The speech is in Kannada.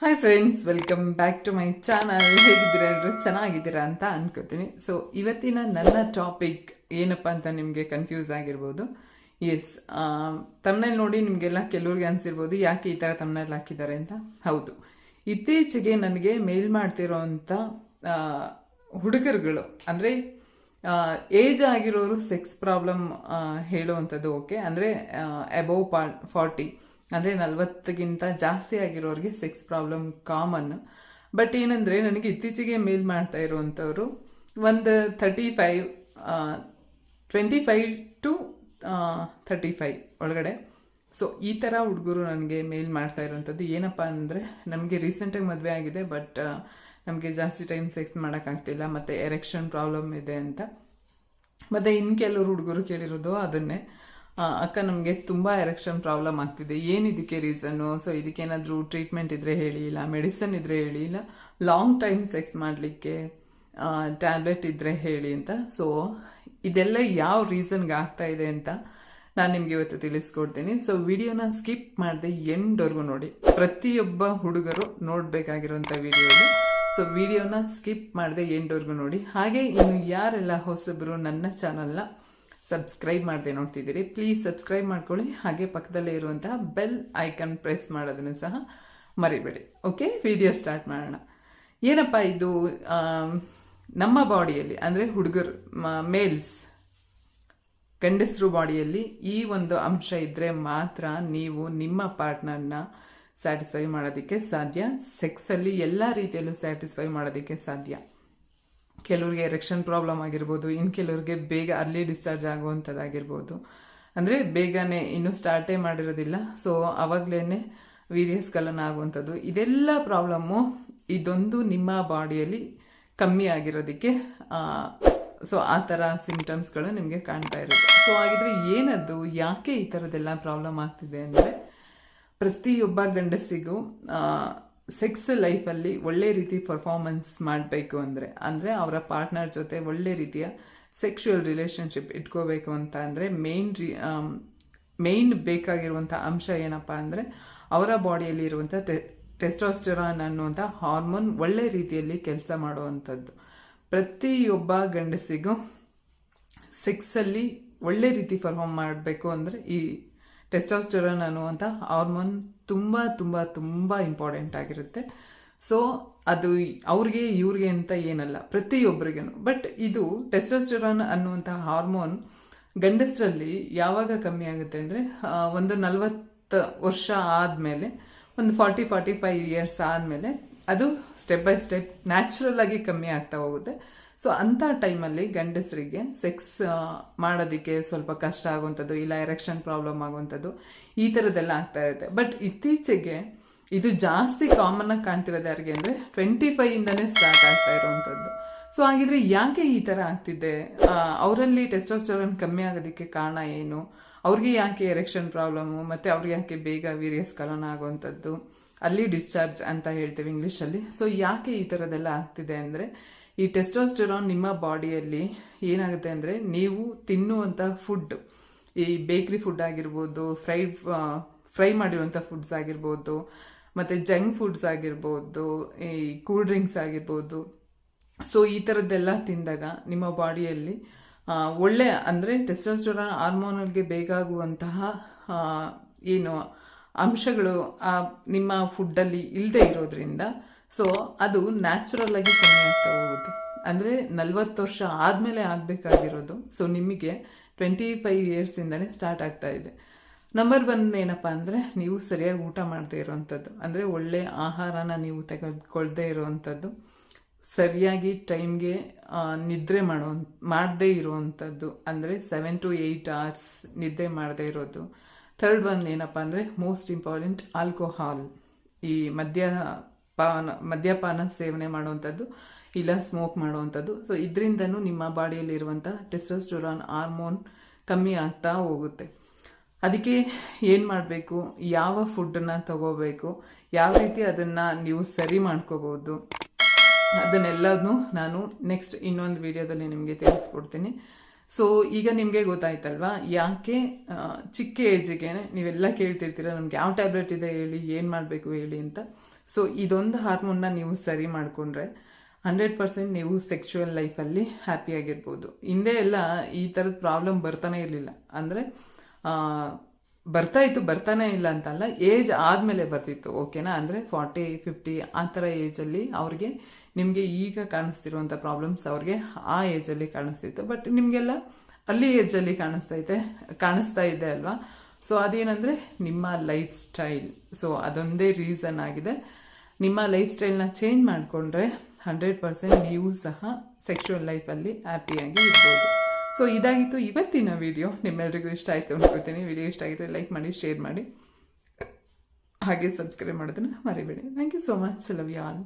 Hi friends welcome back to my channel ಹೇಗಿದ್ದೀರಾ ಎಲ್ಲರೂ? ಚೆನ್ನಾಗಿದ್ದೀರಾ ಅಂತ ಅನ್ಕೋತೀನಿ. ಸೊ ಇವತ್ತಿನ ನನ್ನ ಟಾಪಿಕ್ ಏನಪ್ಪ ಅಂತ ನಿಮಗೆ ಕನ್ಫ್ಯೂಸ್ ಆಗಿರ್ಬೋದು. ಎಸ್ ತಮ್ಮನೇಲಿ ನೋಡಿ ನಿಮಗೆಲ್ಲ ಕೆಲವ್ರಿಗೆ ಅನಿಸಿರ್ಬೋದು, ಯಾಕೆ ಈ ಥರ ತಮ್ಮನೇಲಿ ಹಾಕಿದ್ದಾರೆ ಅಂತ? ಹೌದು. ಇತ್ತೀಚೆಗೆ ನನಗೆ ಮೇಲ್ ಮಾಡ್ತಿರೋ ಅಂಥ ಹುಡುಗರುಗಳು, ಅಂದರೆ ಏಜ್ ಆಗಿರೋರು ಸೆಕ್ಸ್ ಪ್ರಾಬ್ಲಮ್ ಹೇಳುವಂಥದ್ದು ಓಕೆ ಅಂದರೆ ಅಬೌವ್ ಪಾ ಫಾರ್ಟಿ ಅಂದರೆ ನಲ್ವತ್ತಕ್ಕಿಂತ ಜಾಸ್ತಿ ಆಗಿರೋರಿಗೆ ಸೆಕ್ಸ್ ಪ್ರಾಬ್ಲಮ್ ಕಾಮನ್ ಬಟ್ ಏನಂದರೆ ನನಗೆ ಇತ್ತೀಚೆಗೆ ಮೇಲ್ ಮಾಡ್ತಾ ಇರುವಂಥವ್ರು, ಒಂದು thirty five twenty five to thirty five ಒಳಗಡೆ. ಸೊ ಈ ಥರ ಹುಡುಗರು ನನಗೆ ಮೇಲ್ ಮಾಡ್ತಾ ಇರುವಂಥದ್ದು. ಏನಪ್ಪ ಅಂದರೆ, ನಮಗೆ ರೀಸೆಂಟಾಗಿ ಮದುವೆ ಆಗಿದೆ ಬಟ್ ನಮಗೆ ಜಾಸ್ತಿ ಟೈಮ್ ಸೆಕ್ಸ್ ಮಾಡೋಕ್ಕಾಗ್ತಿಲ್ಲ, ಮತ್ತು ಎರೆಕ್ಷನ್ ಪ್ರಾಬ್ಲಮ್ ಇದೆ ಅಂತ. ಮತ್ತು ಇನ್ನು ಕೆಲವರು ಹುಡುಗರು ಕೇಳಿರೋದು ಅದನ್ನೇ. ಅಕ್ಕ ನಮಗೆ ತುಂಬ ಎರೆಕ್ಷನ್ ಪ್ರಾಬ್ಲಮ್ ಆಗ್ತಿದೆ. ಏನಿದಕ್ಕೆ ರೀಸನ್ನು ಸೊ ಇದಕ್ಕೇನಾದರೂ ಟ್ರೀಟ್ಮೆಂಟ್ ಇದ್ದರೆ ಹೇಳಿ, ಇಲ್ಲ ಮೆಡಿಸನ್ ಇದ್ದರೆ ಹೇಳಿ, ಇಲ್ಲ ಲಾಂಗ್ ಟೈಮ್ ಸೆಕ್ಸ್ ಮಾಡಲಿಕ್ಕೆ ಟ್ಯಾಬ್ಲೆಟ್ ಇದ್ದರೆ ಹೇಳಿ ಅಂತ. ಸೊ ಇದೆಲ್ಲ ಯಾವ ರೀಸನ್ಗೆ ಆಗ್ತಾ ಇದೆ ಅಂತ ನಾನು ನಿಮಗೆ ಇವತ್ತು ತಿಳಿಸ್ಕೊಡ್ತೀನಿ. ಸೊ ವಿಡಿಯೋನ ಸ್ಕಿಪ್ ಮಾಡದೆ ಎಂಡ್ವರೆಗೂ ನೋಡಿ. ಪ್ರತಿಯೊಬ್ಬ ಹುಡುಗರು ನೋಡಬೇಕಾಗಿರುವಂಥ ವಿಡಿಯೋ ಸೊ ವಿಡಿಯೋನ ಸ್ಕಿಪ್ ಮಾಡದೆ ಎಂಡ್ವರೆಗೂ ನೋಡಿ. ಹಾಗೆ ಇನ್ನು ಯಾರೆಲ್ಲ ಹೊಸಬರು ನನ್ನ ಚಾನಲ್ನ ಸಬ್ಸ್ಕ್ರೈಬ್ ಮಾಡದೆ ನೋಡ್ತಿದ್ದೀರಿ ಪ್ಲೀಸ್ ಸಬ್ಸ್ಕ್ರೈಬ್ ಮಾಡ್ಕೊಳ್ಳಿ. ಹಾಗೆ ಪಕ್ಕದಲ್ಲೇ ಇರುವಂತಹ ಬೆಲ್ ಐಕನ್ ಪ್ರೆಸ್ ಮಾಡೋದನ್ನು ಸಹ ಮರಿಬೇಡಿ. ಓಕೆ ವಿಡಿಯೋ ಸ್ಟಾರ್ಟ್ ಮಾಡೋಣ. ಏನಪ್ಪ ಇದು ನಮ್ಮ ಬಾಡಿಯಲ್ಲಿ, ಅಂದರೆ ಹುಡುಗರು ಮೇಲ್ಸ್ ಗಂಡಸರು ಬಾಡಿಯಲ್ಲಿ ಈ ಒಂದು ಅಂಶ ಇದ್ದರೆ ಮಾತ್ರ ನೀವು ನಿಮ್ಮ ಪಾರ್ಟ್ನರ್ನ ಸ್ಯಾಟಿಸ್ಫೈ ಮಾಡೋದಕ್ಕೆ ಸಾಧ್ಯ. ಸೆಕ್ಸಲ್ಲಿ ಎಲ್ಲ ರೀತಿಯಲ್ಲೂ ಸ್ಯಾಟಿಸ್ಫೈ ಮಾಡೋದಕ್ಕೆ ಸಾಧ್ಯ. ಕೆಲವ್ರಿಗೆ ಎರೆಕ್ಷನ್ ಪ್ರಾಬ್ಲಮ್ ಆಗಿರ್ಬೋದು ಇನ್ನು ಕೆಲವ್ರಿಗೆ ಬೇಗ ಅರ್ಲಿ ಡಿಸ್ಚಾರ್ಜ್ ಆಗುವಂಥದ್ದಾಗಿರ್ಬೋದು. ಅಂದರೆ ಬೇಗನೆ ಇನ್ನೂ ಸ್ಟಾರ್ಟೇ ಮಾಡಿರೋದಿಲ್ಲ. ಸೊ ಅವಾಗಲೇ ವೀರ್ಯಸ್ಖಲನ ಆಗುವಂಥದ್ದು. ಇದೆಲ್ಲ ಪ್ರಾಬ್ಲಮ್ಮು ಇದೊಂದು ನಿಮ್ಮ ಬಾಡಿಯಲ್ಲಿ ಕಮ್ಮಿ ಆಗಿರೋದಕ್ಕೆ ಸೊ ಆ ಥರ ಸಿಂಟಮ್ಸ್ಗಳು ನಿಮಗೆ ಕಾಣ್ತಾ ಇರುತ್ತೆ ಸೊ ಹಾಗಿದ್ರೆ ಏನದು ಯಾಕೆ ಈ ಥರದ್ದೆಲ್ಲ ಪ್ರಾಬ್ಲಮ್ ಆಗ್ತಿದೆ ಅಂದರೆ ಪ್ರತಿಯೊಬ್ಬ ಗಂಡಸಿಗೂ ಸೆಕ್ಸ್ ಲೈಫಲ್ಲಿ ಒಳ್ಳೆ ರೀತಿ ಪರ್ಫಾರ್ಮೆನ್ಸ್ ಮಾಡಬೇಕು ಅಂದರೆ ಅಂದರೆ ಅವರ ಪಾರ್ಟ್ನರ್ ಜೊತೆ ಒಳ್ಳೆ ರೀತಿಯ ಸೆಕ್ಷುವಲ್ ರಿಲೇಷನ್ಶಿಪ್ ಇಟ್ಕೋಬೇಕು ಅಂತ ಅಂದರೆ ಮೇನ್ ರೀ ಮೇನ್ ಬೇಕಾಗಿರುವಂಥ ಅಂಶ ಏನಪ್ಪ ಅಂದರೆ ಅವರ ಬಾಡಿಯಲ್ಲಿ ಇರುವಂಥ ಟೆಸ್ಟೋಸ್ಟೆರಾನ್ ಅನ್ನುವಂಥ ಹಾರ್ಮೋನ್ ಒಳ್ಳೆ ರೀತಿಯಲ್ಲಿ ಕೆಲಸ ಮಾಡುವಂಥದ್ದು. ಪ್ರತಿಯೊಬ್ಬ ಗಂಡಸಿಗೂ ಸೆಕ್ಸಲ್ಲಿ ಒಳ್ಳೆ ರೀತಿ ಪರ್ಫಾರ್ಮ್ ಮಾಡಬೇಕು ಅಂದರೆ ಈ ಟೆಸ್ಟೋಸ್ಟೆರಾನ್ ಅನ್ನುವಂಥ ಹಾರ್ಮೋನ್ ತುಂಬ ತುಂಬ ತುಂಬ ಇಂಪಾರ್ಟೆಂಟ್ ಆಗಿರುತ್ತೆ. ಸೊ ಅದು ಅವ್ರಿಗೆ, ಇವ್ರಿಗೆ ಅಂತ ಏನಲ್ಲ ಪ್ರತಿಯೊಬ್ಬರಿಗೂ ಬಟ್ ಇದು ಟೆಸ್ಟೋಸ್ಟೆರಾನ್ ಅನ್ನುವಂಥ ಹಾರ್ಮೋನ್ ಗಂಡಸರಲ್ಲಿ ಯಾವಾಗ ಕಮ್ಮಿ ಆಗುತ್ತೆ ಅಂದರೆ ಒಂದು ನಲವತ್ತು ವರ್ಷ ಆದಮೇಲೆ, ಒಂದು ಫಾರ್ಟಿ ಫಾರ್ಟಿ ಫೈವ್ ಇಯರ್ಸ್ ಆದಮೇಲೆ ಅದು ಸ್ಟೆಪ್ ಬೈ ಸ್ಟೆಪ್ ನ್ಯಾಚುರಲ್ ಆಗಿ ಕಮ್ಮಿ ಆಗ್ತಾ ಹೋಗುತ್ತೆ. ಸೊ ಅಂಥ ಟೈಮಲ್ಲಿ ಗಂಡಸರಿಗೆ ಸೆಕ್ಸ್ ಮಾಡೋದಕ್ಕೆ ಸ್ವಲ್ಪ ಕಷ್ಟ ಆಗುವಂಥದ್ದು, ಇಲ್ಲ ಎರೆಕ್ಷನ್ ಪ್ರಾಬ್ಲಮ್ ಆಗುವಂಥದ್ದು, ಈ ಥರದ್ದೆಲ್ಲ ಆಗ್ತಾ ಇರುತ್ತೆ. ಬಟ್ ಇತ್ತೀಚೆಗೆ ಇದು ಜಾಸ್ತಿ ಕಾಮನ್ ಆಗಿ ಕಾಣ್ತಿರೋದು ಯಾರಿಗೆ ಅಂದರೆ ಟ್ವೆಂಟಿ ಫೈವ್ ಇಂದನೇ ಸ್ಟಾರ್ಟ್ ಆಗ್ತಾ ಇರುವಂಥದ್ದು. ಸೊ ಹಾಗಿದ್ರೆ ಯಾಕೆ ಈ ಥರ ಆಗ್ತಿದೆ? ಅವರಲ್ಲಿ ಟೆಸ್ಟೋಸ್ಟೆರಾನ್ ಕಮ್ಮಿ ಆಗೋದಕ್ಕೆ ಕಾರಣ ಏನು? ಅವ್ರಿಗೆ ಯಾಕೆ ಎರೆಕ್ಷನ್ ಪ್ರಾಬ್ಲಮ್ಮು ಮತ್ತು ಅವ್ರಿಗೆ ಯಾಕೆ ಬೇಗ ವೀರ್ಯಸ್ಖಲನ ಆಗುವಂಥದ್ದು? ಅಲ್ಲಿ ಡಿಸ್ಚಾರ್ಜ್ ಅಂತ ಹೇಳ್ತೀವಿ ಇಂಗ್ಲೀಷಲ್ಲಿ ಸೊ ಯಾಕೆ ಈ ಥರದ್ದೆಲ್ಲ ಆಗ್ತಿದೆ ಅಂದರೆ ಈ ಟೆಸ್ಟೋಸ್ಟೆರಾನ್ ನಿಮ್ಮ ಬಾಡಿಯಲ್ಲಿ ಏನಾಗುತ್ತೆ ಅಂದರೆ ನೀವು ತಿನ್ನುವಂಥ ಫುಡ್ ಈ ಬೇಕ್ರಿ ಫುಡ್ ಆಗಿರ್ಬೋದು ಫ್ರೈಡ್ ಫ್ರೈ ಮಾಡಿರುವಂಥ ಫುಡ್ಸ್ ಆಗಿರ್ಬೋದು, ಮತ್ತು ಜಂಕ್ ಫುಡ್ಸ್ ಆಗಿರ್ಬೋದು, ಈ ಕೂಲ್ ಡ್ರಿಂಕ್ಸ್ ಆಗಿರ್ಬೋದು. ಸೊ ಈ ಥರದ್ದೆಲ್ಲ ತಿಂದಾಗ ನಿಮ್ಮ ಬಾಡಿಯಲ್ಲಿ ಒಳ್ಳೆಯ ಒಳ್ಳೆ ಅಂದರೆ ಟೆಸ್ಟೋಸ್ಟೆರಾನ್ ಹಾರ್ಮೋನಲ್ಗೆ ಬೇಕಾಗುವಂತಹ ಏನು ಅಂಶಗಳು ನಿಮ್ಮ ಫುಡ್ಡಲ್ಲಿ ಇಲ್ಲದೆ ಇರೋದ್ರಿಂದ ಸೊ ಅದು ನ್ಯಾಚುರಲ್ ಆಗಿ ಕಮ್ಮಿ ಆಗ್ತಾ ಹೋಗುತ್ತೆ. ಅಂದರೆ ನಲ್ವತ್ತು ವರ್ಷ ಆದಮೇಲೆ ಆಗಬೇಕಾಗಿರೋದು. ಸೊ ನಿಮಗೆ ಟ್ವೆಂಟಿ ಫೈವ್ ಇಯರ್ಸಿಂದನೇ ಸ್ಟಾರ್ಟ್ ಆಗ್ತಾ ಇದೆ. ನಂಬರ್ ಒನ್ ಏನಪ್ಪ ಅಂದರೆ, ನೀವು ಸರಿಯಾಗಿ ಊಟ ಮಾಡದೇ ಇರೋವಂಥದ್ದು ಅಂದರೆ ಒಳ್ಳೆ ಆಹಾರನ ನೀವು ತೆಗೆದುಕೊಳ್ಳದೇ ಇರೋವಂಥದ್ದು ಸರಿಯಾಗಿ ಟೈಮ್ಗೆ ನಿದ್ರೆ ಮಾಡೋ, ಮಾಡದೇ ಇರುವಂಥದ್ದು ಅಂದರೆ ಸೆವೆನ್ ಟು ಏಯ್ಟ್ ಅವರ್ಸ್ ನಿದ್ರೆ ಮಾಡದೇ ಇರೋದು. ಥರ್ಡ್ ಒನ್ ಏನಪ್ಪ ಅಂದರೆ ಮೋಸ್ಟ್ ಇಂಪಾರ್ಟೆಂಟ್ ಆಲ್ಕೋಹಾಲ್ ಈ ಮದ್ಯಪಾನ ಮದ್ಯಪಾನ ಸೇವನೆ ಮಾಡುವಂಥದ್ದು, ಇಲ್ಲ ಸ್ಮೋಕ್ ಮಾಡುವಂಥದ್ದು. ಸೊ ಇದರಿಂದನೂ ನಿಮ್ಮ ಬಾಡಿಯಲ್ಲಿರುವಂಥ ಟೆಸ್ಟೋಸ್ಟೊರಾನ್ ಹಾರ್ಮೋನ್ ಕಮ್ಮಿ ಆಗ್ತಾ ಹೋಗುತ್ತೆ. ಅದಕ್ಕೆ ಏನು ಮಾಡಬೇಕು? ಯಾವ ಫುಡ್ಡನ್ನು ತಗೋಬೇಕು? ಯಾವ ರೀತಿ ಅದನ್ನು ನೀವು ಸರಿ ಮಾಡ್ಕೋಬೋದು ಅದನ್ನೆಲ್ಲದನ್ನು ನಾನು ನೆಕ್ಸ್ಟ್ ಇನ್ನೊಂದು ವಿಡಿಯೋದಲ್ಲಿ ನಿಮಗೆ ತಿಳಿಸ್ಕೊಡ್ತೀನಿ. ಸೊ ಈಗ ನಿಮಗೆ ಗೊತ್ತಾಯ್ತಲ್ವಾ? ಯಾಕೆ ಚಿಕ್ಕ ಏಜಿಗೆ ನೀವೆಲ್ಲ ಕೇಳ್ತಿರ್ತೀರ, ನಮ್ಗೆ ಯಾವ ಟ್ಯಾಬ್ಲೆಟ್ ಇದೆ ಹೇಳಿ, ಏನು ಮಾಡಬೇಕು ಹೇಳಿ ಅಂತ. ಸೊ ಇದೊಂದು ಹಾರ್ಮೋನ್ನ ನೀವು ಸರಿ ಮಾಡಿಕೊಂಡ್ರೆ ಹಂಡ್ರೆಡ್ ಪರ್ಸೆಂಟ್ ನೀವು ಸೆಕ್ಷುವಲ್ ಲೈಫಲ್ಲಿ ಹ್ಯಾಪಿಯಾಗಿರ್ಬೋದು ಹಿಂದೆ ಎಲ್ಲ ಈ ಥರದ ಪ್ರಾಬ್ಲಮ್ ಬರ್ತಾನೆ ಇರಲಿಲ್ಲ. ಅಂದರೆ ಬರ್ತಾ ಇತ್ತು, ಬರ್ತಾನೆ ಇಲ್ಲ ಅಂತಲ್ಲ ಏಜ್ ಆದಮೇಲೆ ಬರ್ತಿತ್ತು ಓಕೆನಾ ಅಂದರೆ ಫಾರ್ಟಿ ಫಿಫ್ಟಿ ಆ ಥರ ಏಜಲ್ಲಿ ಅವ್ರಿಗೆ ನಿಮಗೆ ಈಗ ಕಾಣಿಸ್ತಿರುವಂಥ ಪ್ರಾಬ್ಲಮ್ಸ್ ಅವ್ರಿಗೆ ಆ ಏಜಲ್ಲಿ ಕಾಣಿಸ್ತಿತ್ತು. ಬಟ್ ನಿಮಗೆಲ್ಲ ಅಲ್ಲಿ ಏಜಲ್ಲಿ ಕಾಣಿಸ್ತೈತೆ ಕಾಣಿಸ್ತಾ ಇದೆ ಅಲ್ವಾ? ಸೊ ಅದೇನಂದರೆ ನಿಮ್ಮ ಲೈಫ್ ಸ್ಟೈಲ್ ಸೊ ಅದೊಂದೇ ರೀಸನ್ ಆಗಿದೆ. ನಿಮ್ಮ ಲೈಫ್ ಸ್ಟೈಲ್ನ ಚೇಂಜ್ ಮಾಡಿಕೊಂಡ್ರೆ ಹಂಡ್ರೆಡ್ ಪರ್ಸೆಂಟ್ ನೀವು ಸಹ ಸೆಕ್ಷುವಲ್ ಲೈಫಲ್ಲಿ ಹ್ಯಾಪಿಯಾಗಿ ಇರ್ಬೋದು. ಸೊ ಇದಾಗಿತ್ತು ಇವತ್ತಿನ ವಿಡಿಯೋ ನಿಮ್ಮೆಲ್ರಿಗೂ ಇಷ್ಟ ಆಯಿತು ಅಂದ್ಕೊಳ್ತೀನಿ ವಿಡಿಯೋ ಇಷ್ಟ ಆಗಿದ್ರೆ ಲೈಕ್ ಮಾಡಿ ಶೇರ್ ಮಾಡಿ. ಹಾಗೆ ಸಬ್ಸ್ಕ್ರೈಬ್ ಮಾಡೋದನ್ನ ಮರಿಬೇಡಿ. Thank you so much love you all